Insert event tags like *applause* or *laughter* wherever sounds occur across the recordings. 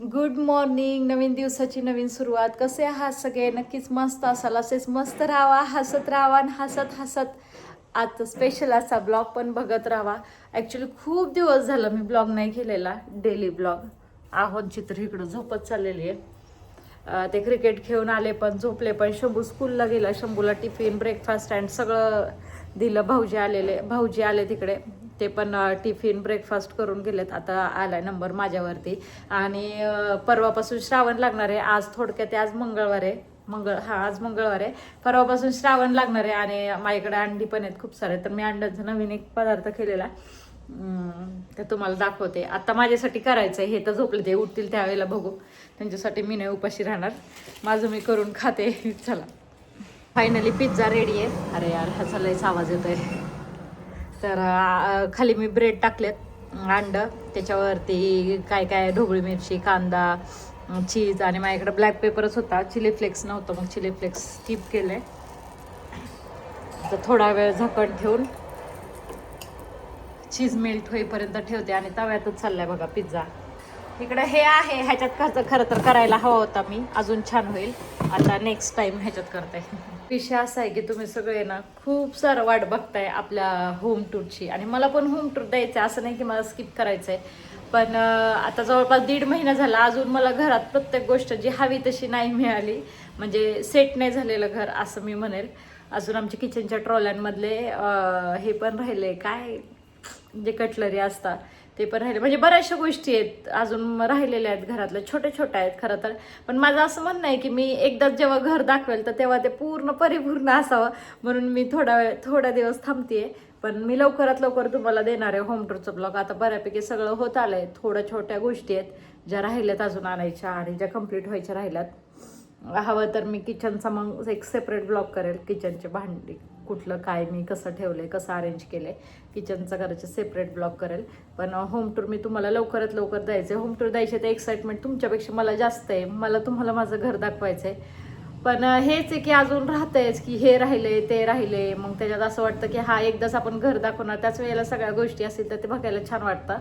Good morning नवीन दिवसाची नवीन सुरुवात. कसे आहात सगळे? नक्कीच मस्त असाल. असेच मस्त राहावा हसत राहावा आणि हसत हसत आता स्पेशल असा ब्लॉग पण बघत राहावा ॲक्च्युली खूप दिवस झालं मी ब्लॉग नाही केलेला डेली ब्लॉग आहोत चित्र इकडं झोपत चाललेली आहे. ते क्रिकेट खेळून आले पण झोपले पण. शंभू स्कूलला गेला. शंभूला टिफिन ब्रेकफास्ट अँड सगळं दिलं भाऊजी आलेले भाऊजी आले तिकडे. ते पण टिफिन ब्रेकफास्ट करून गेलेत. आता आलाय नंबर माझ्यावरती. आणि परवापासून श्रावण लागणार आहे. आज थोडक्यात आज मंगळवार आहे. मंगळ हा आज मंगळवार आहे. परवापासून श्रावण लागणार आहे आणि माझ्याकडे अंडी पण आहेत खूप सारे. तर मी अंड्याचा नवीन एक पदार्थ केलेला. अं, ते तुम्हाला दाखवते. आता माझ्यासाठी करायचं आहे. हे तर झोपले ते. उठतील त्यावेळेला बघू. त्यांच्यासाठी मी नाही उपाशी राहणार. माझं मी करून खाते. *laughs* चला. फायनली पिझ्झा रेडी आहे. अरे यार ह्याचा लयच आवाज येतोय. तर अं, खाली मी ब्रेड टाकलेत अंड त्याच्यावरती काय काय ढोबळी मिरची कांदा चीज आणि माझ्याकडे ब्लॅक पेपरच होता. चिली फ्लेक्स नव्हतं मग चिली फ्लेक्स स्किप केले. तर थोडा वेळ झाकण ठेवून चीज मेल्ट होईपर्यंत ठेवते आणि तव्यातच चाललाय बघा पिझ्झा इकडे हे आहे ह्याच्यात खर्च खरं तर करायला हवा होता मी. अजून छान होईल. आता नेक्स्ट टाइम ह्याच्यात करते. विषय असा आहे की तुम्ही सगळे ना खूप सारं वाट बघताय आपल्या होम टूरची आणि मला पण होम टूर द्यायचं आहे असं नाही की मला स्किप करायचं आहे पण आता जवळपास दीड महिना झाला अजून मला घरात प्रत्येक गोष्ट जी हवी तशी नाही मिळाली. म्हणजे सेट नाही झालेलं घर असं मी म्हणेल. अजून आमच्या किचनच्या ट्रॉल्यांमधले हे पण राहिले. काय जे कटलरी असतात ते पण राहिले. म्हणजे बऱ्याचशा गोष्टी आहेत अजून राहिलेल्या आहेत घरातल्या. छोट्या छोट्या आहेत खरं तर. पण माझं असं म्हणणं आहे की मी एकदाच जेव्हा घर दाखवेल तर तेव्हा ते पूर्ण परिपूर्ण असावं. म्हणून मी थोडा वेळ थोडा दिवस थांबते पण मी लवकरात लवकर तुम्हाला देणार आहे होम टूरचं ब्लॉग आता बऱ्यापैकी सगळं होत आलं आहे थोड्या छोट्या गोष्टी आहेत ज्या राहिल्यात अजून आणायच्या आणि ज्या कंप्लीट व्हायच्या राहिल्यात. हवं तर मी किचनचा मग एक सेपरेट ब्लॉग करेल किचनचे भांडी. कुठलं काय मी कसं ठेवलं आहे कसं अरेंज केलं आहे किचनचं करायचं सेपरेट ब्लॉग करेल. पण होम टूर मी तुम्हाला लवकरात लवकर द्यायचं आहे होम टूर द्यायचे ते एक्साइटमेंट तुमच्यापेक्षा मला जास्त आहे. मला तुम्हाला माझं घर दाखवायचं आहे पण हेच आहे की अजून राहतंयच की हे राहिले ते राहिले मग त्याच्यात असं वाटतं की हा एकदाच आपण घर दाखवणार. त्याच वेळेला सगळ्या गोष्टी असतील तर ते बघायला छान वाटतं.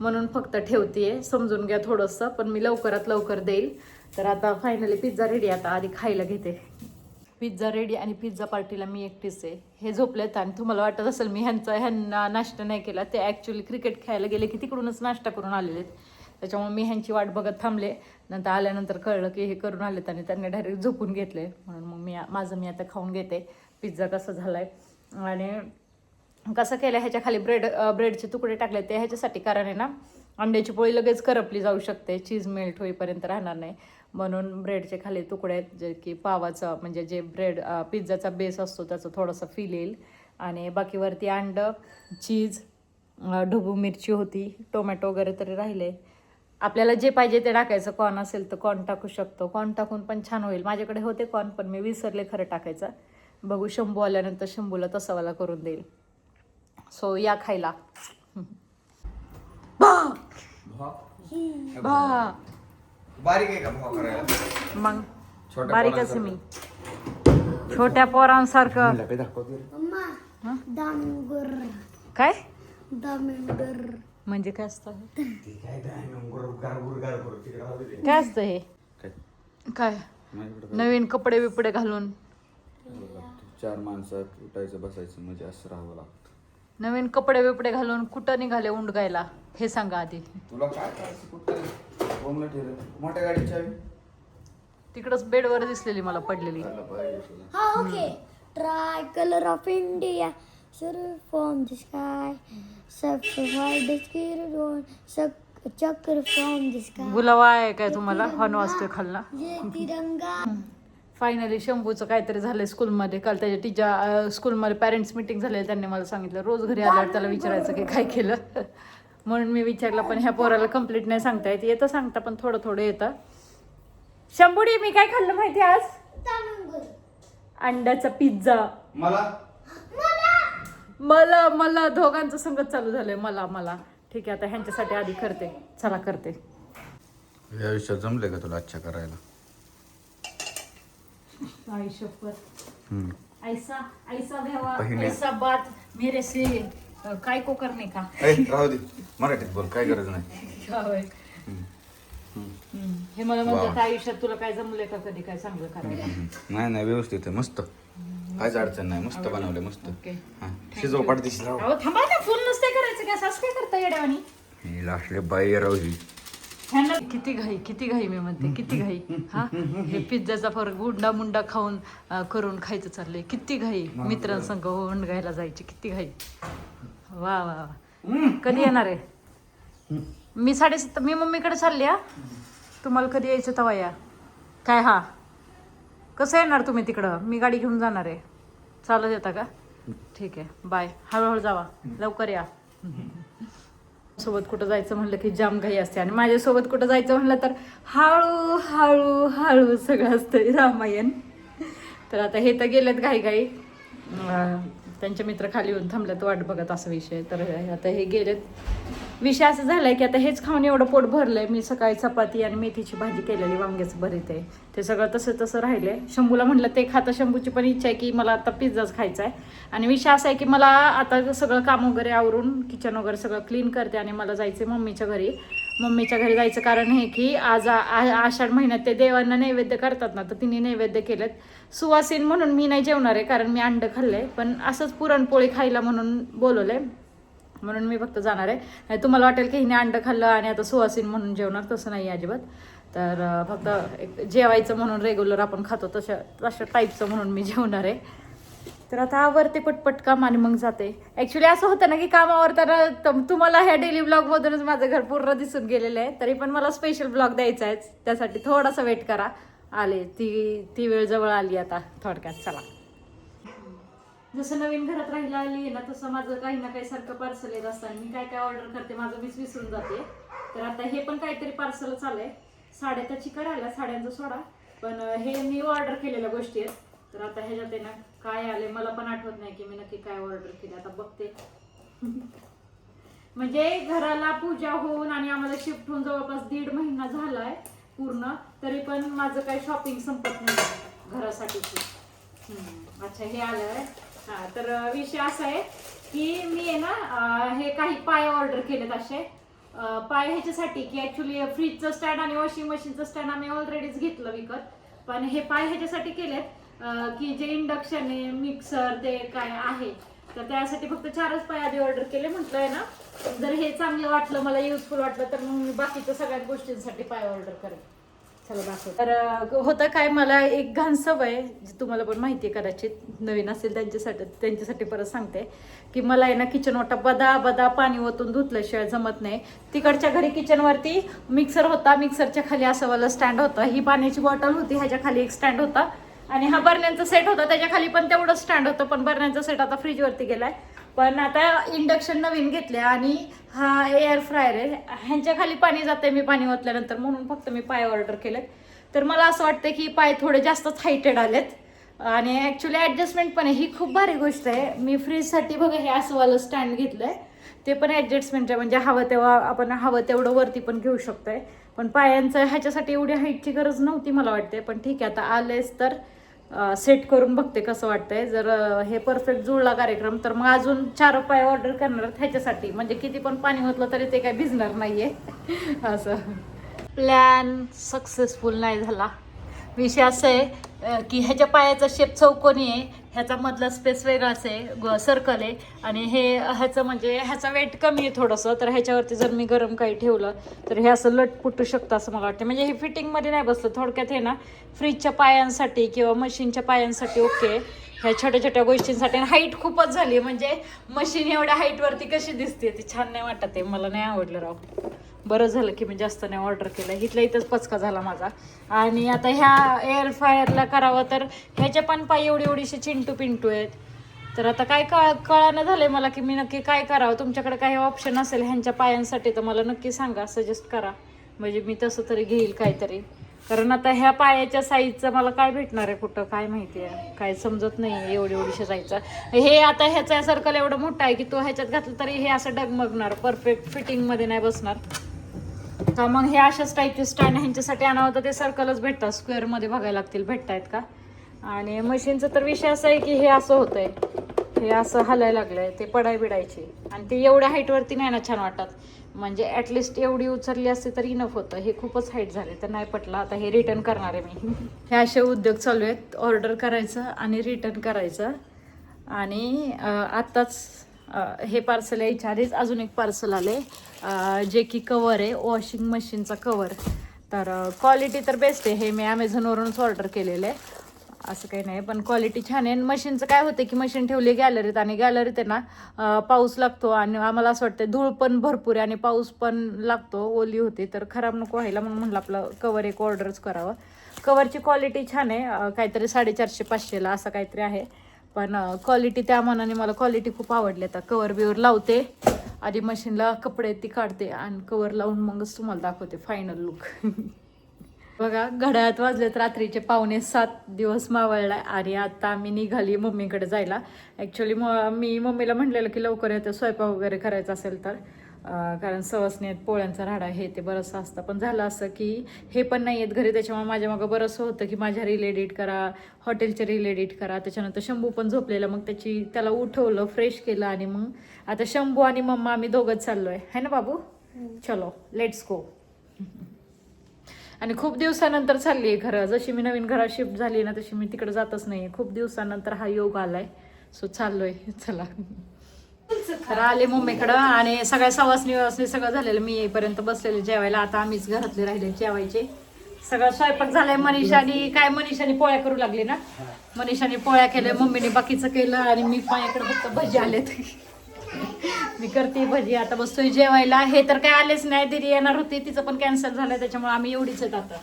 म्हणून फक्त ठेवतीये. समजून घ्या थोडंसं. पण मी लवकरात लवकर देईल. तर आता फायनली पिझ्झा रेडी आता आधी खायला घेते. पिझ्झा रेडी आणि पिझ्झा पार्टीला मी एकटीच आहे. हे झोपलेत आणि तुम्हाला वाटत असेल मी ह्यांचा ह्यांना नाश्ता नाही केला. ते ॲक्च्युली क्रिकेट खेळायला गेले की तिकडूनच नाश्ता करून आलेले आहेत. त्याच्यामुळे मी ह्यांची वाट बघत थांबले. नंतर आल्यानंतर कळलं की हे करून आलेत आणि त्यांनी डायरेक्ट झोपून घेतले. म्हणून मग मी माझं मी आता खाऊन घेते. पिझ्झा कसा आहे आणि कसं केलं ह्याच्या खाली ब्रेड ब्रेडचे तुकडे टाकले ते ह्याच्यासाठी कारण आहे ना अंड्याची पोळी लगेच करपली जाऊ शकते. चीज मेल्ट होईपर्यंत राहणार नाही. म्हणून ब्रेडचे खाली तुकडे आहेत जे की पावाचं म्हणजे जे ब्रेड पिझ्झाचा बेस असतो त्याचं थोडंसं फील येईल. आणि बाकीवरती अंडं चीज ढोबू मिरची होती टोमॅटो वगैरे तरी राहिले. आपल्याला जे पाहिजे ते टाकायचं. कॉर्न असेल तर कॉर्न टाकू शकतो. कॉर्न टाकून पण छान होईल. माझ्याकडे होते कॉर्न पण मी विसरले खरं टाकायचं. बघू शंभू आल्यानंतर शंभूला तसावाला करून देईल. सो या खायला. *laughs* भा. भा! बारीक आहे का भाव करायला? मग छोट्या बारीकच आहे मी. छोट्या पोरांसारखं. काय दाखवतो दामगर काय? दामगर म्हणजे काय असतं हे? ते काय काय गुर गार गुर गार गुर तिकडे राहू दे. काय असतं हे? काय? नवीन कपडे बिपडे घालून. चार माणसात उठायचं बसायचं म्हणजे असं राहावं लागतं. नवीन कपडे बिपडे घालून कुठं निघाले उंडगायला? हे सांगा आधी. तुला काय करायचं कुठं? ठेवलं. मोठ्या गाडीची चावी? तिकडच बेडवर दिसलेली मला पडलेली. झालं पाहिजे तुला. हा okay. Tricolour of India sir from the sky chakra from the sky गुलावा आहे काय तुम्हाला? हॉर्न वाजतोय खालना? ये तिरंगा. फायनली शंभूचं काहीतरी झालंय स्कूलमध्ये काल त्याच्या टीचर स्कूलमध्ये पॅरेंट्स मिटिंग झाली त्यांनी मला सांगितलं रोज घरी आल्यावर त्याला विचारायचं की काय केलं. म्हणून मी विचारलं पण ह्या पोराला कंप्लीट नाही सांगता येत. येतं सांगता पण थोडं थोडं येतं. शंभुडी मी काय खाल्लं माहिती आज? अंड्याचा पिझ्झा. मला? मला. मला दोघांचं संगत चालू झालंय. मला मला. ठीक आहे आता ह्यांच्यासाठी आधी करते. चला करते. या आयुष्यात जमले का तुला अच्छा करायला? आई शपथ. हम्म. ऐसा ऐसा व्यवहार बहिणी. ऐसा बात मेरे से. काय को करणे का? ए, राहू दे. मराठीत बोल काय गरज नाही. होय. हम्म. हम्म. हे मला म्हणतात आयुष्यात तुला काय जमलंय का कधी? काय चांगलं करायला? नाही नाही व्यवस्थित आहे मस्त. काहीच अडचण नाही मस्त बनवले मस्त. ओके. हा शिजव राव अहो थांबा ना फुल नसते करायचं का? असं काय करता येड्यावानी? ही लास्टले बाई राव ही ह्यांना किती घाई किती घाई मी म्हणते किती घाई. हा? हे पिझ्झाचा फरक गुंडा मुंडा खाऊन अं, करून खायचं चाललंय. किती घाई मित्रांसंग होऊन घायला जायची किती घाई. वा वा वा. कधी येणार आहे? मी साडेसात मी मम्मीकडे चालली हा. तुम्हाला कधी यायचं तवा या. काय हा? कसं येणार तुम्ही तिकडं? मी गाडी घेऊन जाणार आहे. चालत येता का? ठीक आहे. बाय. हळूहळू जावा. लवकर या. सोबत कुठं जायचं म्हणलं की जाम घाई असते. आणि माझ्यासोबत कुठं जायचं म्हणलं तर हळू हळू हळू सगळं असतं रामायण. तर आता हे तर गेलेत घाई घाई त्यांचे मित्र खाली येऊन थांबल्यात वाट बघत असा विषय तर आता हे गेलेत. विषय असं झालाय की आता हेच खाऊन एवढं पोट भरलंय. मी सकाळी चपाती आणि मेथीची भाजी केलेली वांग्याचं भरीत आहे. ते सगळं तसं तसं राहिलंय. शंभूला म्हटलं ते खाता शंभूची पण इच्छा आहे की मला आता पिझ्झाच खायचा आहे आणि विषय असा आहे की मला आता सगळं काम वगैरे आवरून किचन वगैरे सगळं क्लीन करते आणि मला जायचं आहे मम्मीच्या घरी. मम्मीच्या घरी जायचं कारण हे की आज आ- आषाढ महिन्यात ते देवांना नैवेद्य करतात ना तर तिने नैवेद्य केलेत. सुवासीन म्हणून मी नाही जेवणार आहे कारण मी अंड खाल्ले पण असंच पुरणपोळी खायला म्हणून बोलवले म्हणून मी फक्त जाणार आहे. नाही तुम्हाला वाटेल की हिने अंड खाल्लं आणि आता सुवासीन म्हणून जेवणार तसं नाही अजिबात. तर फक्त एक जेवायचं म्हणून रेग्युलर आपण खातो तशा तशा टाईपचं म्हणून मी जेवणार आहे. तर आता आवरते पटपट काम आणि मग जाते. ॲक्च्युली असं होतं ना की काम आवरताना तुम्हाला ह्या डेली ब्लॉगमधूनच माझं घर पूर्ण दिसून गेलेलं आहे. तरी पण मला स्पेशल ब्लॉग द्यायचा आहे. त्यासाठी थोडासा वेट करा. आले. ती ती वेळ जवळ आली आता थोडक्यात. चला. जसं नवीन घरात राहिला आली आहे ना तसं माझं काही ना काही सारखं पार्सल येत असतं. मी काय काय ऑर्डर करते माझं मीच विसरून जाते. तर आता हे पण काहीतरी पार्सल आहे साड्या त्याची करायला आल्या साड्यांचा सोडा. पण हे मी ऑर्डर केलेल्या गोष्टी आहेत. तर आता ह्याच्यात आहे ना काय आले मला पण आठवत नाही की मी नक्की काय ऑर्डर केले. आता बघते. *laughs* म्हणजे घराला पूजा होऊन आणि आम्हाला शिफ्ट होऊन जवळपास दीड महिना झालाय पूर्ण तरी पण माझं काही शॉपिंग संपत नाही घरासाठीची अच्छा हे आलं हा तर विषय असा आहे की मी आहे ना हे काही पाय ऑर्डर केलेत असे. पाय ह्याच्यासाठी की ऍक्च्युली फ्रीजचं स्टँड आणि वॉशिंग मशीनचं स्टँड आम्ही ऑलरेडीच घेतलं विकत. पण हे पाय ह्याच्यासाठी केलेत की जे इंडक्शन आहे मिक्सर ते काय आहे तर त्यासाठी फक्त चारच पाय आधी ऑर्डर केले म्हटलंय ना. जर हे चांगलं वाटलं मला युजफुल वाटलं तर मग मी बाकीच्या सगळ्या गोष्टींसाठी पाय ऑर्डर करेन. चला दाखव तर होतं काय मला एक घाण सवय जी तुम्हाला पण माहिती आहे कदाचित नवीन असेल त्यांच्यासाठी त्यांच्यासाठी परत सांगते की मला आहे ना किचन वाटा बदा बदा पाणी ओतून धुतल्याशिवाय जमत नाही. तिकडच्या घरी किचनवरती मिक्सर होता मिक्सरच्या खाली असं वाला स्टँड होता. ही पाण्याची बॉटल होती ह्याच्या खाली एक स्टँड होता. आणि हा बरण्यांचा सेट होता. त्याच्याखाली पण तेवढं स्टँड होतं पण बरण्यांचा सेट आता फ्रीजवरती गेलाय. पण आता इंडक्शन नवीन घेतले आणि हा एअर फ्रायर आहे. ह्यांच्या खाली पाणी जाते मी पाणी ओतल्यानंतर. म्हणून फक्त मी पाय ऑर्डर केलेत. तर मला असं वाटतं की पाय थोडे जास्तच हायटेड आलेत. आणि ॲक्च्युली ॲडजस्टमेंट पण आहे. ही खूप भारी गोष्ट आहे. मी फ्रीजसाठी बघा हे असंवालं स्टँड घेतलं आहे ते पण ॲडजस्टमेंट आहे. म्हणजे हवं तेव्हा आपण हवं तेवढं वरती पण घेऊ शकतोय. पण पायांचं ह्याच्यासाठी एवढी हाईटची गरज नव्हती मला वाटते पण ठीक आहे आता आलेच तर सेट करून बघते कसं वाटतंय. जर हे परफेक्ट जुळला कार्यक्रम तर मग अजून चार पाय ऑर्डर करणार आहेत ह्याच्यासाठी. म्हणजे किती पण पाणी होतलं तरी ते काय भिजणार नाहीये. *laughs* असं. प्लॅन सक्सेसफुल नाही झाला. विषय असं आहे की ह्याच्या पायाचा शेप चौकोनी आहे. ह्याचा मधला स्पेस वेगळाच आहे सर्कल आहे. आणि हे ह्याचं म्हणजे ह्याचा वेट कमी आहे थोडंसं. तर ह्याच्यावरती जर मी गरम काही ठेवलं तर हे असं लटपुटू शकतं असं मला वाटतं. म्हणजे हे फिटिंगमध्ये नाही बसलं. थोडक्यात हे ना फ्रीजच्या पायांसाठी किंवा मशीनच्या पायांसाठी ओके ह्या छोट्या छोट्या गोष्टींसाठी. आणि हाईट खूपच झाली. म्हणजे मशीन एवढ्या हाईटवरती कशी दिसते? ती छान नाही वाटत आहे. मला नाही आवडलं राव. बरं झालं की मी जास्त नाही ऑर्डर केलं. इथल्या इथंच पचका झाला माझा. आणि आता ह्या एअर फ्रायरला करावं तर ह्याच्या पण पाय एवढी एवढीशी चिंटू पिंटू आहेत तर आता काय कळ कळानं झालंय मला की मी नक्की काय करावं. तुमच्याकडे काही ऑप्शन असेल ह्यांच्या पायांसाठी तर मला नक्की सांगा सजेस्ट करा. म्हणजे मी तसं तरी घेईल काहीतरी. कारण आता ह्या पायाच्या साईजचं मला काय भेटणार आहे कुठं काय माहिती आहे. काय समजत नाही एवढी एवढीशी साईजचं हे आता ह्याचा सर्कल एवढं मोठा आहे की तो ह्याच्यात घातलं तरी हे असं डगमगणार परफेक्ट फिटिंगमध्ये नाही बसणार. का मग हे अशाच टाईपचे स्टँड ह्यांच्यासाठी आणावं तर ते सर्कलच भेटतात. स्क्वेअरमध्ये बघायला लागतील. भेटतायत का? आणि मशीनचं तर विषय असा आहे की हे असं होतंय. हे असं हलायला लागलंय ते पडाय बिडायचे. आणि ते एवढ्या हाईटवरती नाही ना छान वाटत. म्हणजे ॲटलिस्ट एवढी उचलली असते तर इनफ होतं. हे खूपच हाईट झाले तर नाही पटलं. आता हे रिटर्न करणार आहे मी. *laughs* हे असे उद्योग चालू आहेत. ऑर्डर करायचं आणि रिटर्न करायचं. आणि आत्ताच हे पार्सल यायच्या आधीच अजून एक पार्सल आले जे की कवर आहे वॉशिंग मशीनचा कवर तर क्वालिटी तर बेस्ट आहे. हे मी ॲमेझॉनवरूनच ऑर्डर केलेलं आहे. असं काही नाही पण क्वालिटी छान आहे. मशीनचं काय होतं की मशीन ठेवली गॅलरीत आणि गॅलरीत आहे ना पाऊस लागतो आणि आम्हाला असं वाटतं धूळ पण भरपूर आहे आणि पाऊस पण लागतो ओली होते तर खराब नको व्हायला म्हणून म्हणलं आपलं कवर एक ऑर्डरच करावं. कवरची क्वालिटी छान आहे काहीतरी साडेचारशे पाचशेला असं काहीतरी आहे. पण क्वालिटी त्या मनाने मला क्वालिटी खूप आवडली आता. कवर बिवर लावते आधी मशीनला कपडे ती काढते आणि कवर लावून मगच तुम्हाला दाखवते फायनल लुक *laughs* बघा घड्याळात वाजलेत रात्रीचे पावणे सात दिवस मावळलाय आणि आता आम्ही निघाली मम्मीकडे जायला. ॲक्च्युली म मी मम्मीला म्हटलेलं की लवकर येतं स्वयंपाक वगैरे करायचा असेल तर. कारण सवसनेत पोळ्यांचा राडा हे ते बरंचसं असतं. पण झालं असं की हे पण नाही येत घरी त्याच्यामुळे माझ्या मागं बरंचसं होतं की माझ्या रील एडिट करा हॉटेलचे रील एडिट करा. त्याच्यानंतर शंभू पण झोपलेलं मग त्याची त्याला उठवलं फ्रेश केलं आणि मग आता शंभू आणि मम्मा आम्ही दोघंच चाललो आहे है ना बाबू? चलो लेट्स गो आणि खूप दिवसानंतर चालली आहे खरं जशी मी नवीन घरात शिफ्ट झाली ना तशी मी तिकडे जातच नाही खूप दिवसानंतर हा योग आलाय. सो चाललोय. चला. तर आले मम्मीकडं आणि सगळ्या सवासनी व्यवस्थित सगळं झालेलं. मी येईपर्यंत बसलेले जेवायला. आता आम्हीच घरातले राहिले जेवायचे. सगळं स्वयंपाक झालाय. मनीषाने काय मनीषाने पोळ्या करू लागली ना? मनीषाने पोळ्या केल्या मम्मीने बाकीचं केलं आणि मी पायाकडे फक्त भजी आलेत. मी करते भजी. आता बसतोय जेवायला. हे तर काय आलेच नाही. दिदी येणार होती. तिचं पण कॅन्सल झालं त्याच्यामुळे आम्ही एवढीच आहेत आता.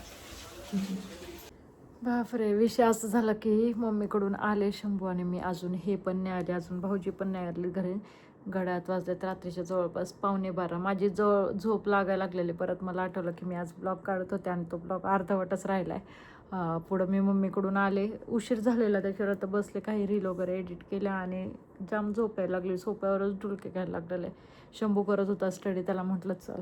बापरे. विषय असं झाला की मम्मीकडून आले शंभू आणि मी अजून. हे पण नाही आले. अजून भाऊजी पण नाही आले घरी. गड्यात वाजल्यात रात्रीच्या जवळपास पावणे बारा. माझी जवळ झोप लागायला लागलेली. परत मला आठवलं की मी आज ब्लॉग काढत होते आणि तो ब्लॉग अर्धवटच राहिला आहे पुढं मी मम्मीकडून आले. उशीर झालेला त्याच्यावर आता बसले काही रील वगैरे एडिट केल्या आणि जाम झोपायला लागली. सोप्यावरच डुलके घ्यायला लागलेले. शंभू करत होता स्टडी त्याला म्हटलं चल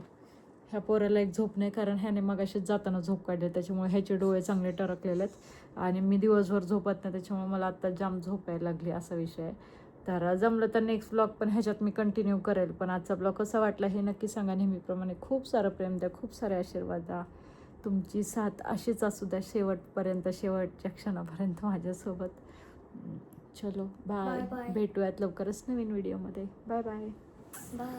ह्या पोराला एक झोप नाही कारण ह्याने मगाशीच जाताना झोप काढली. त्याच्यामुळे ह्याचे डोळे चांगले टरकलेले आहेत आणि मी दिवसभर झोपत नाही. त्याच्यामुळे मला आत्ता जाम झोपायला लागली असा विषय आहे. तर जमलं तर नेक्स्ट ब्लॉग पण ह्याच्यात मी कंटिन्यू करेल. पण आजचा ब्लॉग कसा वाटला हे नक्की सांगा. नेहमीप्रमाणे खूप सारं प्रेम द्या खूप सारे आशीर्वाद द्या. तुमची साथ अशीच असू द्या शेवटपर्यंत शेवटच्या क्षणापर्यंत माझ्यासोबत. चलो बाय. भेटूयात लवकरच नवीन व्हिडिओमध्ये बाय बाय बाय